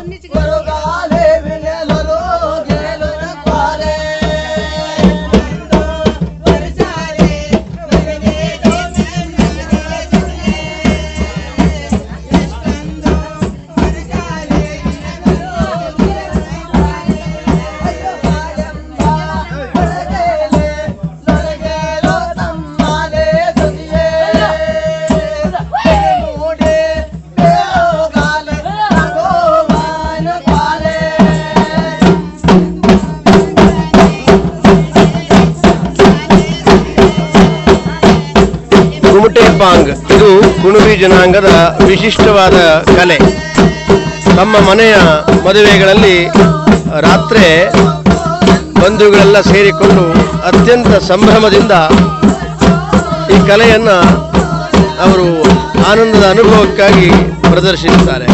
Bolo ga ಗುಮಟೆ Pong ಇದು ಕುಣುಬಿ ಜನಾಂಗದ ವಿಶಿಷ್ಟವಾದ ಕಲೆ. ತಮ್ಮ ಮನೆಯ ಮದುವೆಗಳಲ್ಲಿ ರಾತ್ರಿ ಬಂಧುಗಳೆಲ್ಲ ಸೇರಿಕೊಂಡು ಅತ್ಯಂತ ಸಂಭ್ರಮದಿಂದ ಈ ಕಲೆಯನ್ನು ಅವರು ಆನಂದದ ಅನುಭವಕ್ಕಾಗಿ ಪ್ರದರ್ಶಿಸುತ್ತಾರೆ.